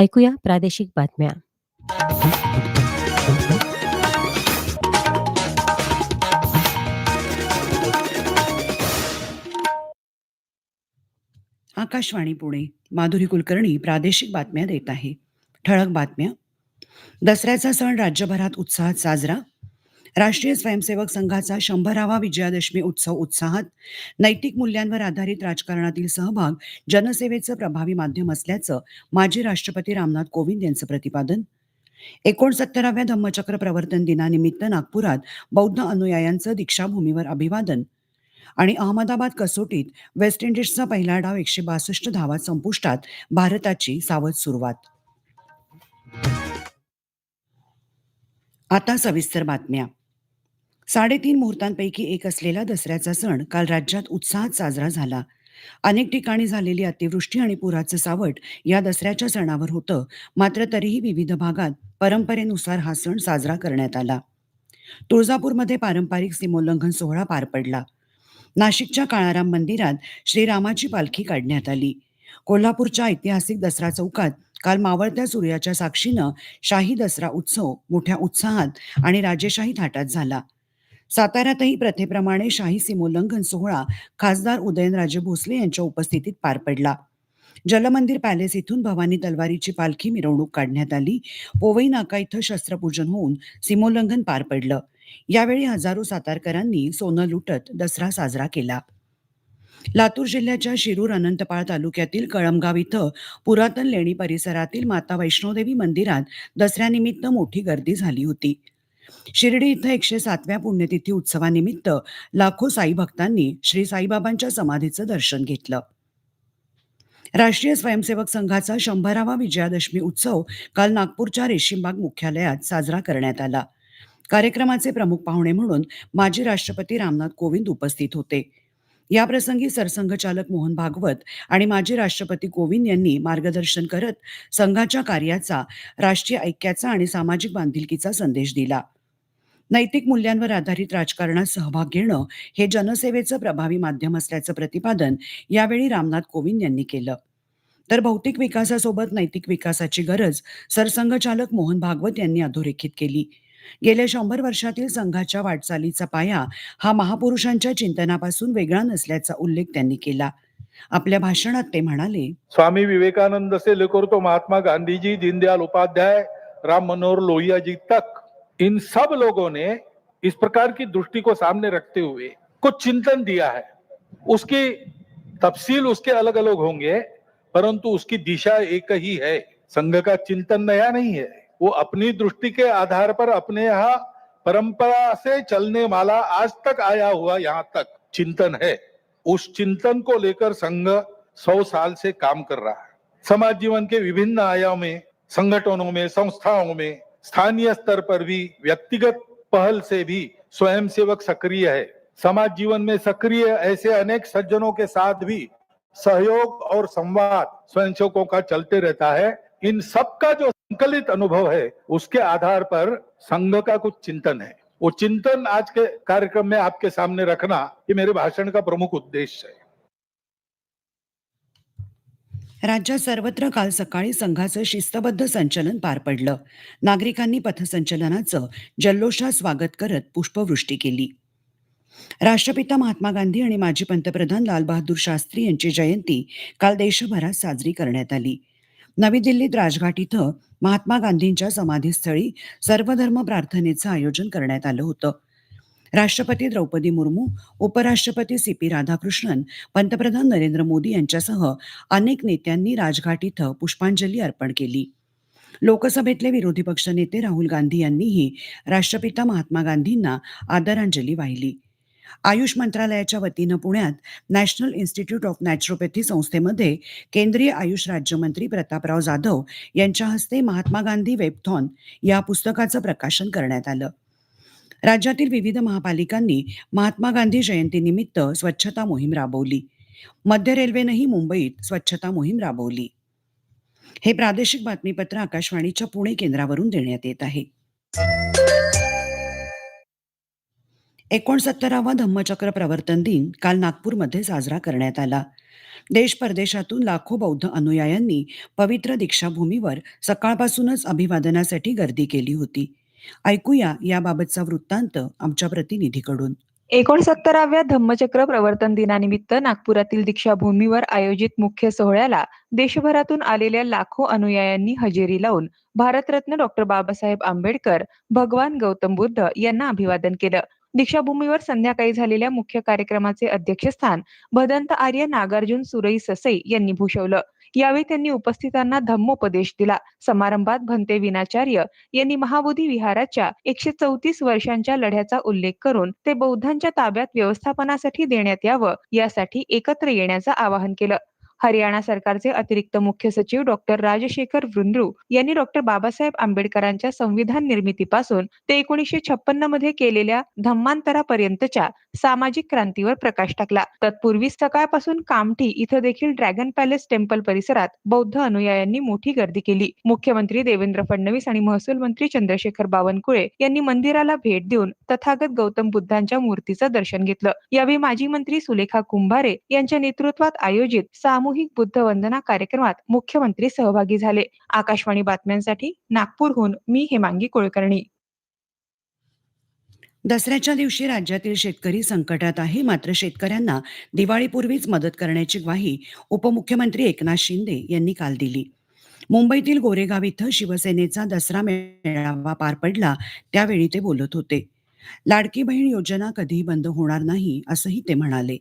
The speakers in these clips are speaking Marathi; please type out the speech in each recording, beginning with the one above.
ऐकूया प्रादेशिक बातम्या. आकाशवाणी पुणे माधुरी कुलकर्णी प्रादेशिक बातम्या देत आहे. ठळक बातम्या. दसऱ्याचा सण राज्यभरात उत्साहात साजरा राष्ट्रीय स्वयंसेवक संघाचा शंभरावा विजयादशमी उत्सव उत्साहात नैतिक मूल्यांवर आधारित राजकारणातील सहभाग जनसेवेचं प्रभावी माध्यम असल्याचं माजी राष्ट्रपती रामनाथ कोविंद यांचं प्रतिपादन. एकोणसत्तराव्या धम्मचक्र प्रवर्तन दिनानिमित्त नागपुरात बौद्ध अनुयायांचं दीक्षाभूमीवर अभिवादन आणि अहमदाबाद कसोटीत वेस्ट इंडिजचा पहिला डाव एकशे बासष्ट धावात संपुष्टात भारताची सावध सुरुवात. आता सविस्तर बातम्या. साडेतीन मुहूर्तांपैकी एक असलेला दसऱ्याचा सण काल राज्यात उत्साहात साजरा झाला. अनेक ठिकाणी झालेली अतिवृष्टी आणि पुराचं सावट या दसऱ्याच्या सणावर होतं मात्र तरीही विविध भागात परंपरेनुसार हा सण साजरा करण्यात आला. तुळजापूरमध्ये पारंपरिक सीमोल्लंघन सोहळा पार पडला. नाशिकच्या काळाराम मंदिरात श्रीरामाची पालखी काढण्यात आली. कोल्हापूरच्या ऐतिहासिक दसरा चौकात काल मावळत्या सूर्याच्या साक्षीनं शाही दसरा उत्सव मोठ्या उत्साहात आणि राजेशाही थाटात झाला. साताऱ्यातही प्रथेप्रमाणे शाही सीमोल्लंघन सोहळा खासदार उदयनराजे भोसले यांच्या उपस्थितीत पार पडला. जलमंदिर पॅलेस इथून भवानी तलवारीची पालखी मिरवणूक काढण्यात आली. पोवई नाका इथं शस्त्रपूजन होऊन सीमोल्लंघन पार पडलं. यावेळी हजारो सातारकरांनी सोनं लुटत दसरा साजरा केला. लातूर जिल्ह्याच्या शिरूर अनंतपाळ तालुक्यातील कळमगाव इथं पुरातन लेणी परिसरातील माता वैष्णोदेवी मंदिरात दसऱ्यानिमित्त मोठी गर्दी झाली होती. शिर्डी इथं एकशे सातव्या पुण्यतिथी उत्सवानिमित्त लाखो साई भक्तांनी श्री साईबाबांच्या समाधीचं दर्शन घेतलं. राष्ट्रीय स्वयंसेवक संघाचा शंभरावा विजयादशमी उत्सव काल नागपूरच्या रेशीमबाग मुख्यालयात साजरा करण्यात आला. कार्यक्रमाचे प्रमुख पाहुणे म्हणून माजी राष्ट्रपती रामनाथ कोविंद उपस्थित होते. याप्रसंगी सरसंघचालक मोहन भागवत आणि माजी राष्ट्रपती कोविंद यांनी मार्गदर्शन करत संघाच्या कार्याचा राष्ट्रीय ऐक्याचा आणि सामाजिक बांधिलकीचा संदेश दिला. नैतिक मूल्यांवर आधारित राजकारणात सहभाग घेणं हे जनसेवेचं प्रभावी माध्यम असल्याचं प्रतिपादन यावेळी रामनाथ कोविंद यांनी केलं. तर भौतिक विकासासोबत नैतिक विकासाची गरज सरसंघचालक मोहन भागवत यांनी अधोरेखित केली. गेल्या शंभर वर्षातील संघाच्या वाटचालीचा पाया हा महापुरुषांच्या चिंतनापासून वेगळा नसल्याचा उल्लेख त्यांनी केला. आपल्या भाषणात ते म्हणाले स्वामी विवेकानंद से लेकर तो महात्मा गांधीजी दीनदयाल उपाध्याय राम मनोहर लोहिया जी तक इन सब लोगों ने इस प्रकार की दृष्टि को सामने रखते हुए कुछ चिंतन दिया है। उसकी तफसील उसके अलग अलग होंगे, परंतु उसकी दिशा एक ही है। संघ का चिंतन नया नहीं है। वो अपनी दृष्टि के आधार पर अपने यहाँ परंपरा से चलने वाला आज तक आया हुआ यहाँ तक चिंतन है। उस चिंतन को लेकर संघ सौ साल से काम कर रहा है। समाज जीवन के विभिन्न आयाम में, संगठनों में, संस्थाओं में स्थानीय स्तर पर भी व्यक्तिगत पहल से भी स्वयंसेवक सक्रिय है। समाज जीवन में सक्रिय ऐसे अनेक सज्जनों के साथ भी सहयोग और संवाद स्वयंसेवकों का चलते रहता है। इन सबका जो संकलित अनुभव है, उसके आधार पर संघ का कुछ चिंतन है। वो चिंतन आज के कार्यक्रम में आपके सामने रखना ये मेरे भाषण का प्रमुख उद्देश्य है। राज्यात सर्वत्र काल सकाळी संघाचं शिस्तबद्ध संचलन पार पडलं. नागरिकांनी पथसंचलनाचं जल्लोषात स्वागत करत पुष्पवृष्टी केली. राष्ट्रपिता महात्मा गांधी आणि माजी पंतप्रधान लालबहादूर शास्त्री यांची जयंती काल देशभरात साजरी करण्यात आली. नवी दिल्लीत राजघाट इथं महात्मा गांधींच्या समाधीस्थळी सर्वधर्म प्रार्थनेचं आयोजन करण्यात आलं होतं. राष्ट्रपती द्रौपदी मुर्मू उपराष्ट्रपती सी पी राधाकृष्णन पंतप्रधान नरेंद्र मोदी यांच्यासह अनेक नेत्यांनी राजघाट इथं पुष्पांजली अर्पण केली. लोकसभेतले विरोधी पक्षनेते राहुल गांधी यांनीही राष्ट्रपिता महात्मा गांधींना आदरांजली वाहिली. आयुष मंत्रालयाच्या वतीनं पुण्यात नॅशनल इन्स्टिट्यूट ऑफ नॅचरोपॅथी संस्थेमध्ये केंद्रीय आयुष राज्यमंत्री प्रतापराव जाधव यांच्या हस्ते महात्मा गांधी वेबथॉन या पुस्तकाचं प्रकाशन करण्यात आलं. राज्यातील विविध महापालिकांनी महात्मा गांधी जयंतीनिमित्त स्वच्छता मोहीम राबवली. मध्य रेल्वेनंही मुंबईत स्वच्छता मोहीम राबवली. हे प्रादेशिक बातमीपत्र आकाशवाणीच्या पुणे केंद्रावरून देण्यात येत आहे. एकोणसत्तरावा धम्मचक्र प्रवर्तन दिन काल नागपूरमध्ये साजरा करण्यात आला. देश परदेशातून लाखो बौद्ध अनुयायांनी पवित्र दीक्षाभूमीवर सकाळपासूनच अभिवादनासाठी गर्दी केली होती. ऐकूया याबाबतचा वृत्तांत आमच्या प्रतिनिधीकडून. एकोणसत्तराव्या धम्मचक्र प्रवर्तन दिनानिमित्त नागपुरातील दीक्षाभूमीवर आयोजित मुख्य सोहळ्याला देशभरातून आलेल्या लाखो अनुयायांनी हजेरी लावून भारतरत्न डॉक्टर बाबासाहेब आंबेडकर भगवान गौतम बुद्ध यांना अभिवादन केलं. दीक्षाभूमीवर संध्याकाळी झालेल्या मुख्य कार्यक्रमाचे अध्यक्षस्थान भदंत आर्य नागार्जुन सुरई ससई यांनी भूषवलं. यावेळी त्यांनी उपस्थितांना धम्मोपदेश दिला. समारंभात भंते विनाचार्य यांनी महाबोधी विहाराच्या एकशे चौतीस वर्षांच्या लढ्याचा उल्लेख करून ते बौद्धांच्या ताब्यात व्यवस्थापनासाठी देण्यात यावं यासाठी एकत्र येण्याचं आवाहन केलं. हरियाणा सरकारचे अतिरिक्त मुख्य सचिव डॉक्टर राजशेखर वृंद्रू यांनी डॉक्टर बाबासाहेब आंबेडकरांच्या संविधान निर्मितीपासून ते एकोणीसशे छप्पन्नमध्ये केलेल्या धम्मांतरापर्यंतच्या सामाजिक क्रांतीवर प्रकाश टाकला. तत्पूर्वी सकाळपासून कामठी इथं देखील ड्रॅगन पॅलेस टेम्पल परिसरात बौद्ध अनुयायांनी मोठी गर्दी केली. मुख्यमंत्री देवेंद्र फडणवीस आणि महसूल मंत्री चंद्रशेखर बावनकुळे यांनी मंदिराला भेट देऊन तथागत गौतम बुद्धांच्या मूर्तीचं दर्शन घेतलं. यावेळी माजी मंत्री सुलेखा कुंभारे यांच्या नेतृत्वात आयोजित सामूहिक बुद्ध वंदना कार्यक्रमात मुख्यमंत्री सहभागी झाले. आकाशवाणी बातम्यांसाठी नागपूरहून मी हेमांगी कुलकर्णी. दसऱ्याच्या दिवशी राज्यातील शेतकरी संकटात आहे. मात्र शेतकऱ्यांना दिवाळीपूर्वीच मदत करण्याची ग्वाही उपमुख्यमंत्री एकनाथ शिंदे यांनी काल दिली. मुंबईतील गोरेगाव इथं शिवसेनेचा दसरा मेळावा पार पडला त्यावेळी ते बोलत होते. लाडकी बहीण योजना कधीही बंद होणार नाही असंही ते म्हणाले.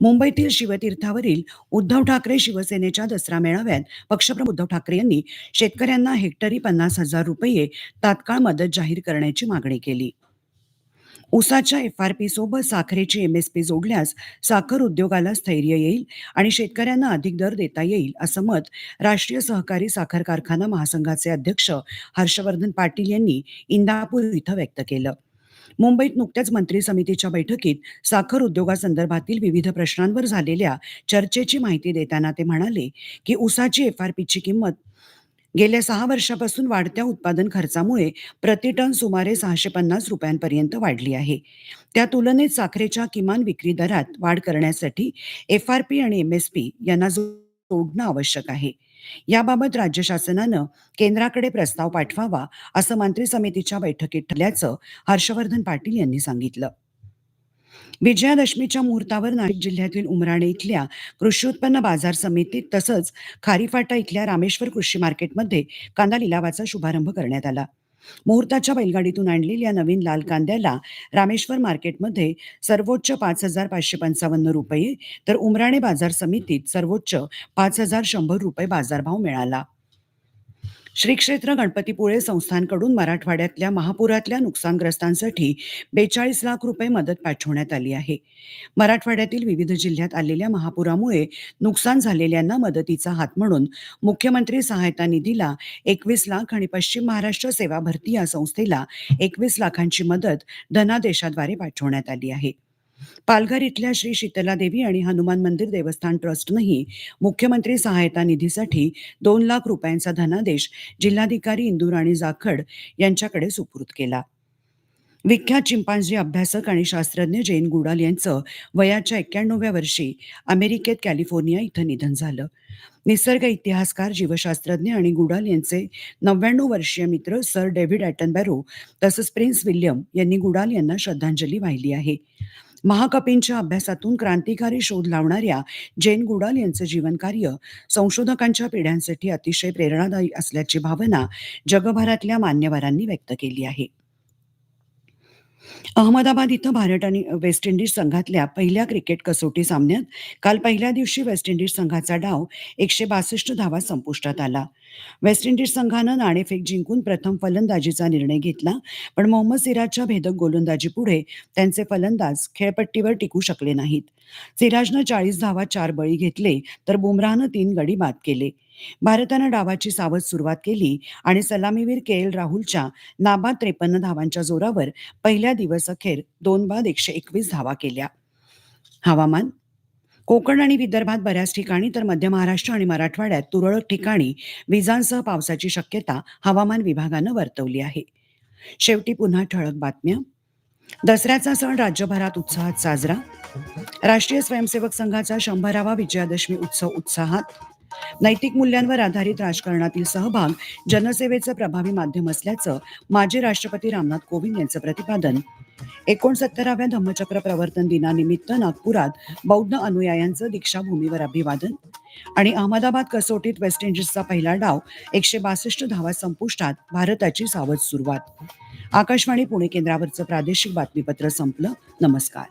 मुंबईतील शिवतीर्थावरील उद्धव ठाकरे शिवसेनेच्या दसरा मेळाव्यात पक्षप्रमुख उद्धव ठाकरे यांनी शेतकऱ्यांना हेक्टरी पन्नास हजार रुपये तात्काळ मदत जाहीर करण्याची मागणी केली. ऊसाच्या एफ आर पी सोबत साखरेची एमएसपी जोडल्यास साखर उद्योगाला स्थैर्य येईल आणि शेतकऱ्यांना अधिक दर देता येईल असं मत राष्ट्रीय सहकारी साखर कारखाना महासंघाचे अध्यक्ष हर्षवर्धन पाटील यांनी इंदापूर इथं व्यक्त केलं. मुंबईत नुकत्याच मंत्री समितीच्या बैठकीत साखर उद्योगासंदर्भातील विविध प्रश्नांवर झालेल्या चर्चेची माहिती देताना ते म्हणाले की उसाची एफ आर पीची किंमत गेल्या सहा वर्षापासून वाढत्या उत्पादन खर्चामुळे प्रति टन सुमारे सहाशे पन्नास रुपयांपर्यंत वाढली आहे. त्या तुलनेत साखरेच्या किमान विक्री दरात वाढ करण्यासाठी एफ आर पी आणि एम एस पी यांना जोडणं आवश्यक आहे. याबाबत राज्य शासनानं केंद्राकडे प्रस्ताव पाठवावा असं मंत्री समितीच्या बैठकीत ठरल्याचं हर्षवर्धन पाटील यांनी सांगितलं. विजयादशमीच्या मुहूर्तावर नाशिक जिल्ह्यातील उमराणे इथल्या कृषी उत्पन्न बाजार समितीत तसंच खारीफाटा इथल्या रामेश्वर कृषी मार्केटमध्ये कांदा लिलावाचा शुभारंभ करण्यात आला. मुहूर्ताच्या बैलगाडीतून आणलेल्या नवीन लाल कांद्याला रामेश्वर मार्केटमध्ये सर्वोच्च पाच हजार पाचशे पंचावन्न रुपये तर उमराणे बाजार समितीत सर्वोच्च पाच हजार शंभर रुपये बाजारभाव मिळाला. श्री क्षेत्र गणपतीपुळे संस्थांकडून मराठवाड्यातल्या महापुरातल्या नुकसानग्रस्तांसाठी बेचाळीस लाख रुपये मदत पाठवण्यात आली आहे. मराठवाड्यातील विविध जिल्ह्यात आलेल्या महापुरामुळे नुकसान झालेल्यांना मदतीचा हात म्हणून मुख्यमंत्री सहायता निधीला एकवीस लाख आणि पश्चिम महाराष्ट्र सेवा भरती या संस्थेला एकवीस लाखांची मदत धनादेशाद्वारे पाठवण्यात आली आहे. पालघर इथल्या श्री शीतला देवी आणि हनुमान मंदिर देवस्थान ट्रस्टनंही मुख्यमंत्री सहायता निधीसाठी दोन लाख रुपयांचा धनादेश जिल्हाधिकारी इंदुराणी जाखड यांच्याकडे सुपूर्द केला. विख्यात चिंपांझी अभ्यासक आणि शास्त्रज्ञ जैन गुडाल यांचं वयाच्या एक्क्याण्णव्या वर्षी अमेरिकेत कॅलिफोर्निया इथं निधन झालं. निसर्ग इतिहासकार जीवशास्त्रज्ञ आणि गुडाल यांचे नव्याण्णव वर्षीय मित्र सर डेव्हिड ॲटनबॅरो तसंच प्रिन्स विल्यम यांनी गुडाल यांना श्रद्धांजली वाहिली आहे. महाकपींच्या अभ्यासातून क्रांतिकारी शोध लावणाऱ्या जैन गुडाल यांचं जीवनकार्य संशोधकांच्या पिढ्यांसाठी अतिशय प्रेरणादायी असल्याची भावना जगभरातल्या मान्यवरांनी व्यक्त केली आहे. अहमदाबाद इथं भारत आणि वेस्ट इंडिज संघातल्या पहिल्या क्रिकेट कसोटी सामन्यात काल पहिल्या दिवशी वेस्ट इंडिज संघाचा डाव एकशे बासष्ट धावा संपुष्टात आला. वेस्ट इंडिज संघानं नाणेफेक जिंकून प्रथम फलंदाजीचा निर्णय घेतला पण मोहम्मद सिराजच्या भेदक गोलंदाजीपुढे त्यांचे फलंदाज खेळपट्टीवर टिकू शकले नाहीत. सिराजनं चाळीस धावा चार बळी घेतले तर बुमराहनं तीन गडी बाद केले. भारतानं डावाची सावध सुरुवात केली आणि सलामीवीर के एल राहुलच्या नाबाद त्रेपन्न धावांच्या जोरावर पहिल्या दिवस अखेर दोन बाद एकशे एकवीस धावा केल्या. हवामान कोकण आणि विदर्भात बऱ्याच ठिकाणी तर मध्य महाराष्ट्र आणि मराठवाड्यात तुरळक ठिकाणी विजांसह पावसाची शक्यता हवामान विभागानं वर्तवली आहे. शेवटी पुन्हा ठळक बातम्या. दसऱ्याचा सण राज्यभरात उत्साहात साजरा. राष्ट्रीय स्वयंसेवक संघाचा शंभरावा विजयादशमी उत्सव उत्साहात. नैतिक मूल्यांवर आधारित राजकारणातील सहभाग जनसेवेचं प्रभावी माध्यम असल्याचं माजी राष्ट्रपती रामनाथ कोविंद यांचं प्रतिपादन. एकोणसत्तराव्या धम्मचक्र प्रवर्तन दिनानिमित्त नागपुरात बौद्ध अनुयायांचं दीक्षाभूमीवर अभिवादन. आणि अहमदाबाद कसोटीत वेस्ट इंडिजचा पहिला डाव एकशे बासष्ट धावा संपुष्टात भारताची सावध सुरुवात. आकाशवाणी पुणे केंद्रावरचं प्रादेशिक बातमीपत्र संपलं. नमस्कार.